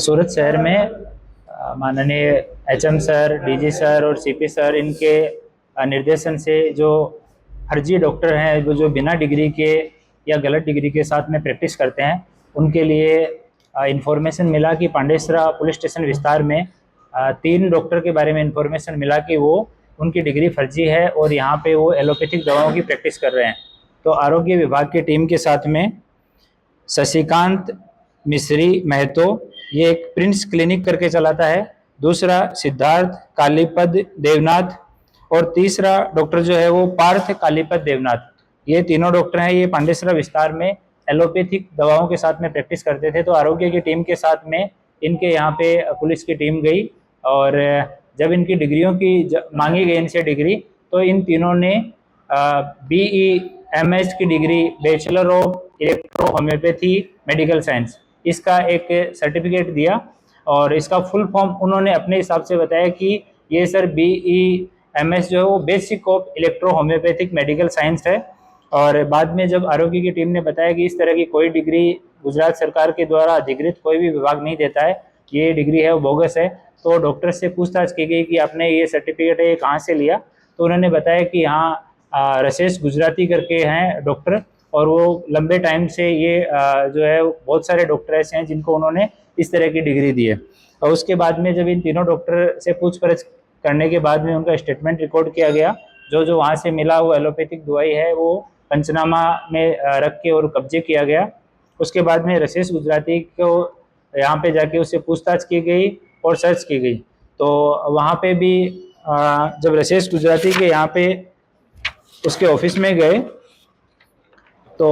सूरत शहर में माननीय एचएम सर, डीजी सर और सीपी सर, इनके निर्देशन से जो फर्जी डॉक्टर हैं, वो जो बिना डिग्री के या गलत डिग्री के साथ में प्रैक्टिस करते हैं, उनके लिए इन्फॉर्मेशन मिला कि पांडेसरा पुलिस स्टेशन विस्तार में तीन डॉक्टर के बारे में इन्फॉर्मेशन मिला कि वो, उनकी डिग्री फर्जी है और यहाँ पे वो एलोपैथिक दवाओं की प्रैक्टिस कर रहे हैं। तो आरोग्य विभाग की टीम के साथ में, शशिकांत मिश्री महतो ये एक प्रिंस क्लिनिक करके चलाता है। दूसरा सिद्धार्थ कालीपद देवनाथ और तीसरा डॉक्टर जो है वो पार्थ कालीपद देवनाथ। ये तीनों डॉक्टर हैं। ये पांडेसरा विस्तार में एलोपैथिक दवाओं के साथ में प्रैक्टिस करते थे। तो आरोग्य की टीम के साथ में इनके यहाँ पे पुलिस की टीम गई और जब इनकी डिग्रियों की मांगी गई इनसे डिग्री तो इन तीनों ने बी ई एम एस की degree bachelor of electro homeopathy medical science इसका एक सर्टिफिकेट दिया और इसका फुल फॉर्म उन्होंने अपने हिसाब से बताया कि ये sir B E M S जो है वो basic of electro homeopathic medical science है। और बाद में जब आरोग्य की टीम ने बताया कि इस तरह की कोई डिग्री गुजरात सरकार के द्वारा अधिकृत कोई भी विभाग नहीं देता है ये डिग्री है वो बोगस है। तो डॉक्टर से पूछताछ की गई कि आपने ये सर्टिफिकेट है ये कहाँ से लिया? तो उन्होंने बताया कि यहाँ आ, रसेश गुजराती करके हैं डॉक्टर और वो लंबे टाइम से ये जो है, बहुत सारे डॉक्टर ऐसे हैं जिनको उन्होंने इस तरह की डिग्री दी है। और उसके बाद में जब इन तीनों डॉक्टर से पूछपरछ करने के बाद में उनका स्टेटमेंट रिकॉर्ड किया गया, जो जो वहाँ से मिला, वो एलोपैथिक दवाई है, वो पंचनामा में रख के और कब्जे किया गया। उसके बाद में रसेश गुजराती को यहाँ पे जाके उससे पूछताछ की गई और सर्च की गई। तो वहाँ पे भी जब रसेश गुजराती के यहाँ पे उसके ऑफ़िस में गए तो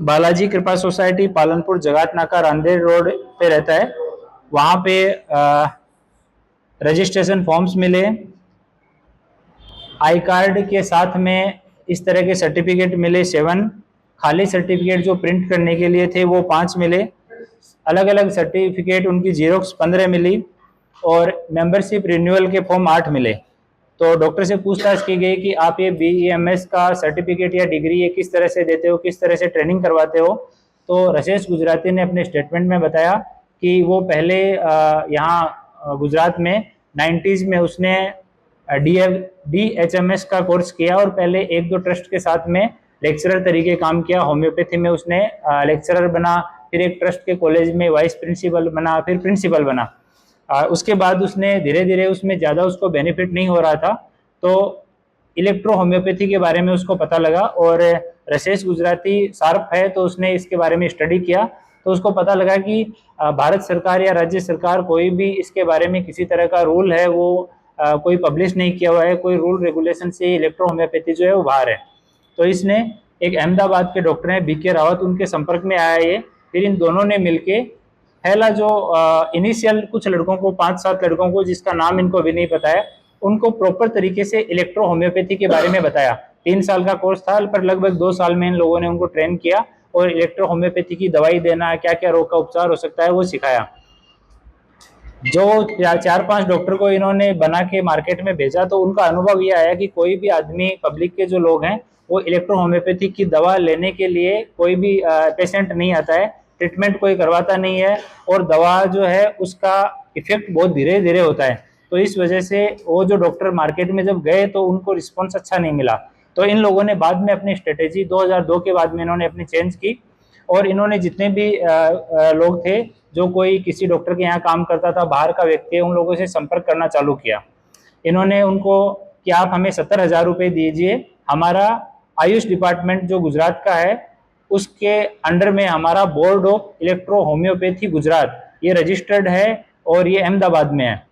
बालाजी कृपा सोसाइटी पालनपुर जगात नाका रांदेर रोड पे रहता है। वहाँ पे रजिस्ट्रेशन फॉर्म्स मिले। आई कार्ड के साथ में इस तरह के सर्टिफिकेट मिले, सेवन। खाली सर्टिफिकेट जो प्रिंट करने के लिए थे, वो पाँच मिले। अलग अलग सर्टिफिकेट, उनकी जीरोक्स पंद्रह मिली और मेंबरशिप रिन्यूअल के फॉर्म आठ मिले। तो डॉक्टर से पूछताछ की गई कि आप ये बी का सर्टिफिकेट या डिग्री ये किस तरह से देते हो, किस तरह से ट्रेनिंग करवाते हो? तो रशेश गुजराती ने अपने स्टेटमेंट में बताया कि वो पहले यहाँ गुजरात में 90s में उसने D D H M S का कोर्स किया और पहले एक दो ट्रस्ट के साथ में लेक्चरर तरीके काम किया। होम्योपैथी में उसने लेक्चरर बना, फिर एक ट्रस्ट के कॉलेज में वाइस प्रिंसिपल बना, फिर प्रिंसिपल बना। आ, उसके बाद उसने धीरे धीरे उसमें ज़्यादा उसको बेनिफिट नहीं हो रहा था तो इलेक्ट्रो होम्योपैथी के बारे में उसको पता लगा और रसेश गुजराती शार्प है तो उसने इसके बारे में स्टडी किया। तो उसको पता लगा कि भारत सरकार या राज्य सरकार कोई भी इसके बारे में किसी तरह का रूल है वो कोई पब्लिश नहीं किया हुआ है कोई रूल रेगुलेशन से इलेक्ट्रो होम्योपैथी जो है वो बाहर है। तो इसने एक अहमदाबाद के डॉक्टर हैं बी के रावत उनके संपर्क में आया ये फिर इन दोनों ने मिलके पहला जो इनिशियल कुछ लड़कों को, पाँच सात लड़कों को जिसका नाम इनको अभी नहीं पता है, उनको प्रॉपर तरीके से इलेक्ट्रो होम्योपैथी के बारे में बताया। तीन साल का कोर्स था, पर लगभग दो साल में इन लोगों ने उनको ट्रेन किया और इलेक्ट्रो होम्योपैथी की दवाई देना क्या क्या रोग का उपचार हो सकता है, वो सिखाया। जो चार पाँच डॉक्टर को इन्होंने बना के मार्केट में भेजा तो उनका अनुभव ये आया कि कोई भी आदमी पब्लिक के जो लोग हैं, वो इलेक्ट्रो होम्योपैथी की दवा लेने के लिए कोई भी पेशेंट नहीं आता है। ट्रीटमेंट कोई करवाता नहीं है और दवा जो है उसका इफ़ेक्ट बहुत धीरे धीरे होता है। तो इस वजह से वो जो डॉक्टर मार्केट में जब गए तो उनको रिस्पॉन्स अच्छा नहीं मिला। तो इन लोगों ने बाद में अपनी स्ट्रेटेजी 2002 के बाद में इन्होंने अपनी चेंज की और इन्होंने जितने भी लोग थे, जो कोई किसी डॉक्टर के यहाँ काम करता था, बाहर का व्यक्ति है, उन लोगों से संपर्क करना चालू किया। इन्होंने उनको कि आप हमें सत्तर हज़ार रुपये दीजिए, हमारा आयुष डिपार्टमेंट जो गुजरात का है उसके अंडर में हमारा board of electro homeopathy Gujarat, ये रजिस्टर्ड है और ये अहमदाबाद में है।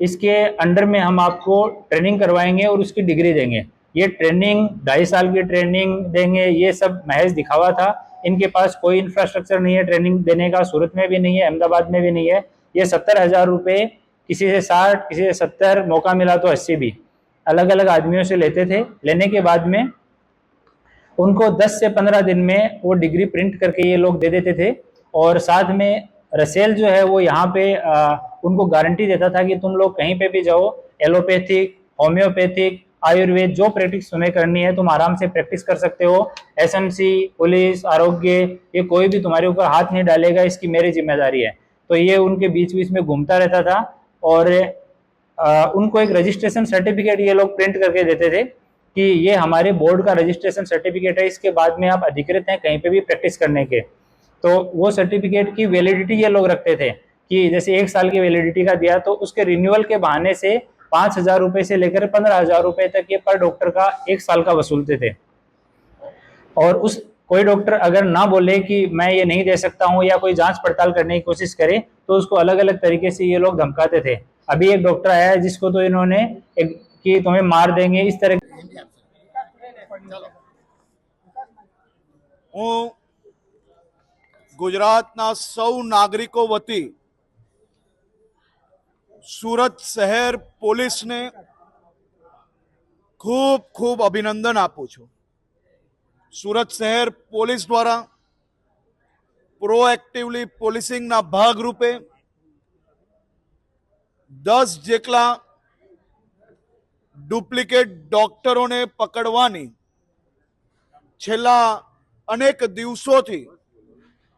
इसके अंडर में हम आपको ट्रेनिंग करवाएँगे और उसकी डिग्री देंगे। ये ट्रेनिंग ढाई साल की ट्रेनिंग देंगे, ये सब महज दिखावा था। इनके पास कोई इंफ्रास्ट्रक्चर नहीं है ट्रेनिंग देने का सूरत में भी नहीं है, अहमदाबाद में भी नहीं है। ये सत्तर हज़ार रुपये किसी से साठ, किसी से सत्तर मौका मिला तो अस्सी भी। अलग अलग आदमियों से लेते थे। लेने के बाद में उनको 10 से 15 दिन में वो डिग्री प्रिंट करके ये लोग दे देते थे। और साथ में रसेल जो है वो यहाँ पे आ, उनको गारंटी देता था कि तुम लोग कहीं पे भी जाओ एलोपैथिक होम्योपैथिक आयुर्वेद जो प्रैक्टिस तुम्हें करनी है तुम आराम से प्रैक्टिस कर सकते हो। एसएमसी पुलिस आरोग्य ये कोई भी तुम्हारे ऊपर हाथ नहीं डालेगा इसकी मेरी ज़िम्मेदारी है। तो ये उनके बीच बीच में घूमता रहता था और अ, उनको एक रजिस्ट्रेशन सर्टिफिकेट ये लोग प्रिंट करके देते थे। कि ये हमारे बोर्ड का रजिस्ट्रेशन सर्टिफिकेट है, इसके बाद में आप अधिकृत हैं कहीं पे भी प्रैक्टिस करने के। तो वो सर्टिफिकेट की वैलिडिटी ये लोग रखते थे कि जैसे एक साल की वैलिडिटी का दिया तो उसके रिन्यूअल के बहाने से पाँच हज़ार रुपये से लेकर पंद्रह हज़ार तक ये पर डॉक्टर का एक साल का वसूलते थे। और उस कोई डॉक्टर अगर ना बोले कि मैं ये नहीं दे सकता हूँ या कोई जाँच पड़ताल करने की कोशिश करे तो उसको अलग अलग तरीके से ये लोग धमकाते थे। अभी एक डॉक्टर आया है जिसको तो इन्होंने एक कि तुम्हें मार देंगे, इस तरह હું ગુજરાતના સૌ નાગરિકો વતી સુરત શહેર પોલીસને ખૂબ ખૂબ અભિનંદન આપું છું. સુરત શહેર પોલીસ દ્વારા પ્રોએક્ટિવલી પોલીસિંગના ભાગરૂપે દસ જેટલા ડુપ્લિકેટ ડોક્ટરોને પકડવાની છેલ્લા અનેક દિવસોથી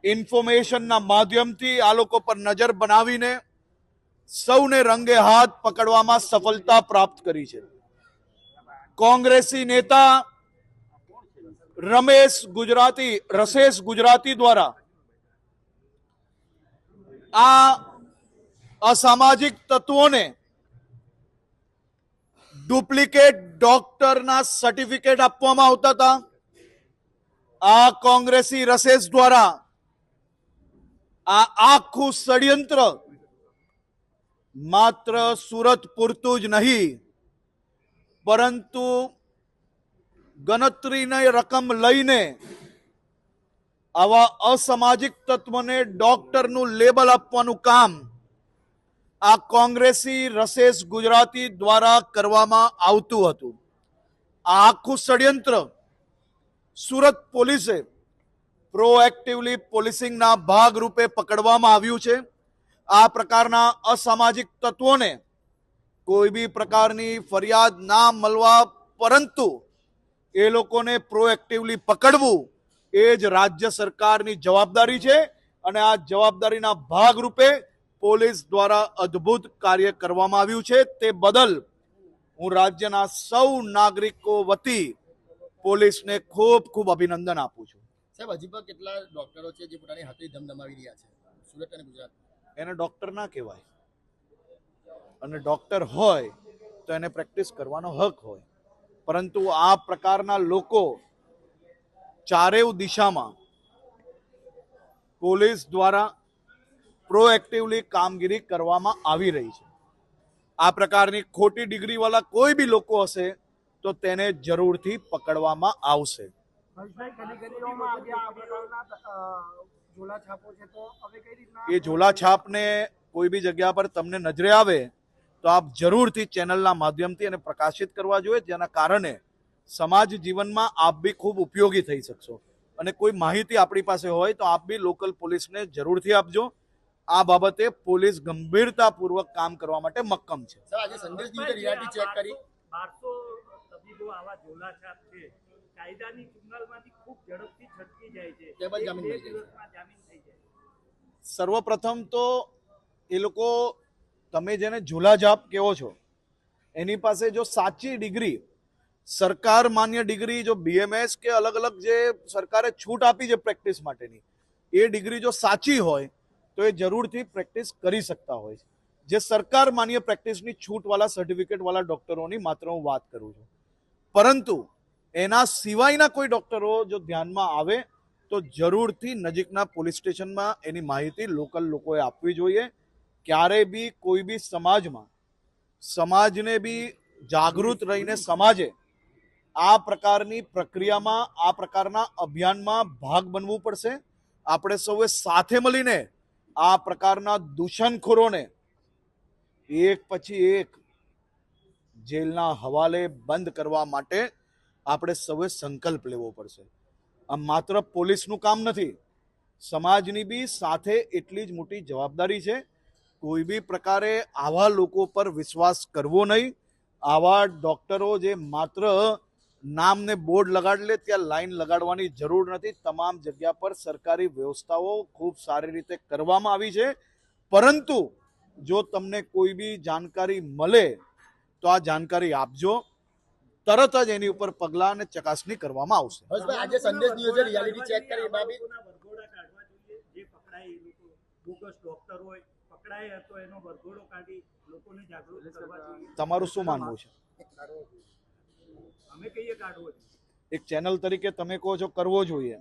ઇન્ફોર્મેશનના માધ્યમથી આ લોકો પર નજર બનાવીને સૌને રંગે હાથ પકડવામાં સફળતા પ્રાપ્ત કરી છે. કોંગ્રેસી નેતા રમેશ ગુજરાતી, રસેશ ગુજરાતી દ્વારા આ અસામાજિક તત્વોને ડુપ્લિકેટ ડોક્ટરના સર્ટિફિકેટ આપવામાં આવતા હતા. આ કોંગ્રેસી રસેસ દ્વારા આ આખું ષડયંત્ર માત્ર સુરત પૂરતું જ નહીં, પરંતુ ગણતરીની રકમ લઈને આવા અસામાજિક તત્વને ડોક્ટરનું લેબલ આપવાનું કામ આ કોંગ્રેસી રસેસ ગુજરાતી દ્વારા કરવામાં આવતું હતું. આ આખું ષડયંત્ર સુરત પોલીસે પ્રોએક્ટિવલી પોલીસિંગના ભાગરૂપે પકડવામાં આવ્યું છે. આ પ્રકારના અસામાજિક તત્વોને કોઈ બી પ્રકારની ફરિયાદ ના મળવા પરંતુ એ લોકોને પ્રોએક્ટિવલી પકડવું એ જ રાજ્ય સરકારની જવાબદારી છે અને આ જવાબદારીના ભાગરૂપે પોલીસ દ્વારા અદ્ભુત કાર્ય કરવામાં આવ્યું છે. તે બદલ હું રાજ્યના સૌ નાગરિકો વતી પોલીસને ખૂબ ખૂબ અભિનંદન આપું છું. સાહેબ હજી પણ કેટલા ડોક્ટરો છે જે પોતાની હાથે ધમધમાવી રહ્યા છે? સુરત અને ગુજરાત. એને ડોક્ટર ના કહેવાય. અને ડોક્ટર હોય તો એને પ્રેક્ટિસ કરવાનો હક હોય. પરંતુ આ પ્રકારના લોકો ચારેવ દિશામાં પોલીસ દ્વારા પ્રોએક્ટિવલી કામગીરી કરવામાં આવી રહી છે. આ પ્રકારની ખોટી ડિગ્રીવાળા કોઈ બી લોકો હશે તો તેને જરૂરથી પકડવામાં આવશે. એ ઝોલા છાપને કોઈ બી જગ્યા પર તમને નજરે આવે તો આપ જરૂરથી ચેનલના માધ્યમથી એને પ્રકાશિત કરવા જોઈએ જેના કારણે સમાજ જીવનમાં આપ બી ખૂબ ઉપયોગી થઈ શકશો. અને કોઈ માહિતી આપણી પાસે હોય તો આપ બી લોકલ પોલીસને જરૂરથી આપજો. આ બાબતે પોલીસ ગંભીરતાપૂર્વક કામ કરવા માટે મક્કમ છે. આજે સંદેશ ચેક કરી. 1200 જો આવા ઝોલાછાપ છે. કાયદાની ચુંગાલમાંથી ખૂબ ઝડપથી છટકી જાય છે. બે દિવસમાં જામીન થઈ જાય. સર્વપ્રથમ તો એ લોકો તમે જેને ઝોલાછાપ કહો છો એની પાસે જો સાચી ડિગ્રી સરકાર માન્ય ડિગ્રી જો બીએમએસ કે અલગ અલગ જે સરકારે છૂટ આપી છે પ્રેક્ટિસ માટેની એ ડિગ્રી જો સાચી હોય તો એ જરૂરથી પ્રેક્ટિસ કરી શકતા હોય છે. જે સરકાર માન્ય પ્રેક્ટિસની છૂટવાળા સર્ટિફિકેટવાળા ડૉક્ટરોની માત્ર હું વાત કરું છું. પરંતુ એના સિવાયના કોઈ ડોક્ટરો જો ધ્યાનમાં આવે તો જરૂરથી નજીકના પોલીસ સ્ટેશનમાં એની માહિતી લોકલ લોકોએ આપવી જોઈએ. ક્યારે બી કોઈ બી સમાજમાં, સમાજને બી જાગૃત રહીને સમાજે આ પ્રકારની પ્રક્રિયામાં, આ પ્રકારના અભિયાનમાં ભાગ બનવું પડશે. આપણે સૌએ સાથે મળીને આ પ્રકારના દૂષણખોરોને એક પછી એક જેલના હવાલે બંધ કરવા માટે આપણે સૌએ સંકલ્પ લેવો પડશે. આ માત્ર પોલીસનું કામ નથી, સમાજની બી સાથે એટલી જ મોટી જવાબદારી છે. કોઈ બી પ્રકારે આવા લોકો પર વિશ્વાસ કરવો નહીં. આવા ડૉક્ટરો જે માત્ર નામને બોર્ડ લગાડી લે ત્યાં લાઈન લગાડવાની જરૂર નથી. તમામ જગ્યા પર સરકારી વ્યવસ્થાઓ ખૂબ સારી રીતે કરવામાં આવી છે. પરંતુ જો તમને કોઈ બી જાણકારી મળે તો આ જાણકારી આપજો. તરત જ એની ઉપર પગલાં અને ચકાસણી કરવામાં આવશે. આજે સંદેશ ન્યૂઝે રિયાલિટી ચેક કરી એમાં બી લોકોના વરઘોડા કાઢવા જોઈએ. જે પકડાય એ લોકો. બોગસ ડોક્ટર હોય પકડાય તો એનો વરઘોડો કાઢી લોકોને જાગૃત કરવા જોઈએ. તમારું શું માનવું છે? અમે કહીએ કાઢવો જોઈએ. એક ચેનલ તરીકે તમે કહો છો કરવો જોઈએ.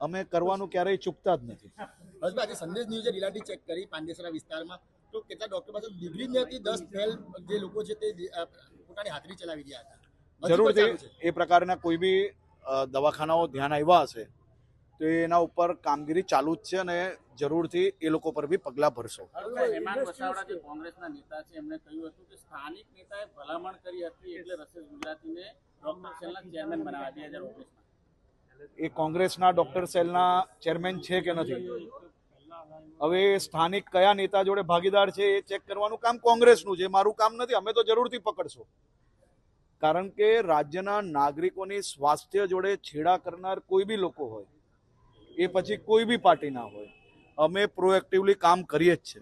અમે કરવાનું ક્યારેય ચૂકતા જ નથી. સંદેશ ન્યૂઝે રિયાલિટી ચેક કરી પાંડેસરા વિસ્તારમાં તો કેટલા ડોક્ટર પાસે ડિગ્રી જ નથી દસ ફેલ જે લોકો છે તે પોતાની હાથરી ચલાવી રહ્યા હતા. જરૂરથી છે. એ પ્રકારના કોઈ બી દવાખાનાઓ ધ્યાન આવ્યા હશે તો એના ઉપર કામગીરી ચાલુ જ છે અને જરૂરથી એ લોકો પર બી પગલાં ભરશો. હેમાંગ વસાવડા જે કોંગ્રેસના નેતા છે એમણે કહ્યું હતું કે સ્થાનિક નેતાએ ભલામણ કરી હતી એટલે રસેસ ગુજરાતીને ડોક્ટર સેલના ચેરમેન બનાવ્યા બે હજાર ઓગણીસમાં. એ કોંગ્રેસના ડોક્ટર સેલના ચેરમેન છે કે નથી? હવે સ્થાનિક કયા નેતા જોડે ભાગીદાર છે એ ચેક કરવાનું કામ કોંગ્રેસનું છે મારું કામ નથી, અમે તો જરૂરથી પકડશું. કારણ કે રાજ્યના નાગરિકોની સ્વાસ્થ્ય જોડે છેડા કરનાર કોઈ બી લોકો હોય, એ પછી કોઈ બી પાર્ટીના હોય, અમે પ્રોએક્ટિવલી કામ કરીએ જ છે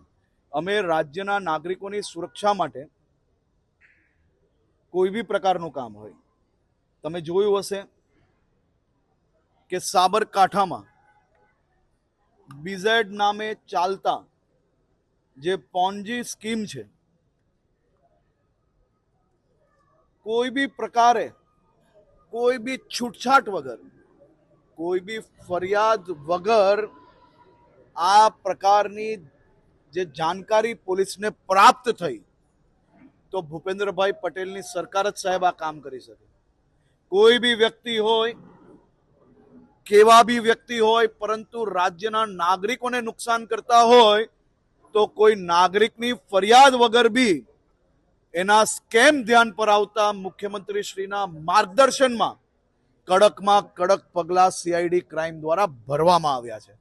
અમે રાજ્યના નાગરિકોની સુરક્ષા માટે કોઈ બી પ્રકારનું કામ હોય, તમે જોયું હશે કે સાબરકાંઠામાં બીઝેડ નામે ચાલતા જે પોન્જી સ્કીમ છે, કોઈ બી પ્રકારે, કોઈ બી છૂટછાટ વગર, કોઈ બી ફરિયાદ વગર આ પ્રકારની જે જાણકારી પોલીસને પ્રાપ્ત થઈ, તો ભૂપેન્દ્રભાઈ પટેલની સરકાર જ સાહેબ આ કામ કરી શકે. કોઈ બી વ્યક્તિ હોય કેવા બી વ્યક્તિ હોય, પરંતુ રાજ્યના નાગરિકોને નુકસાન કરતા હોય, તો કોઈ નાગરિકની ફરિયાદ વગર બી એના સ્કેમ ધ્યાન પર આવતા મુખ્યમંત્રી શ્રીના માર્ગદર્શનમાં કડકમાં કડક પગલા સીઆઈડી ક્રાઇમ દ્વારા ભરવામાં આવ્યા છે.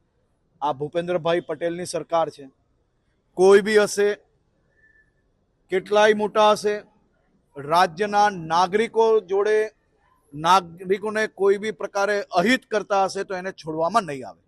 આ ભૂપેન્દ્રભાઈ પટેલની સરકાર છે. કોઈ બી હશે, કેટલાય મોટા હશે, રાજ્યના નાગરિકો જોડે નાગરિકોને કોઈ બી પ્રકારે અહિત કરતા હશે તો એને છોડવામાં નહીં આવે.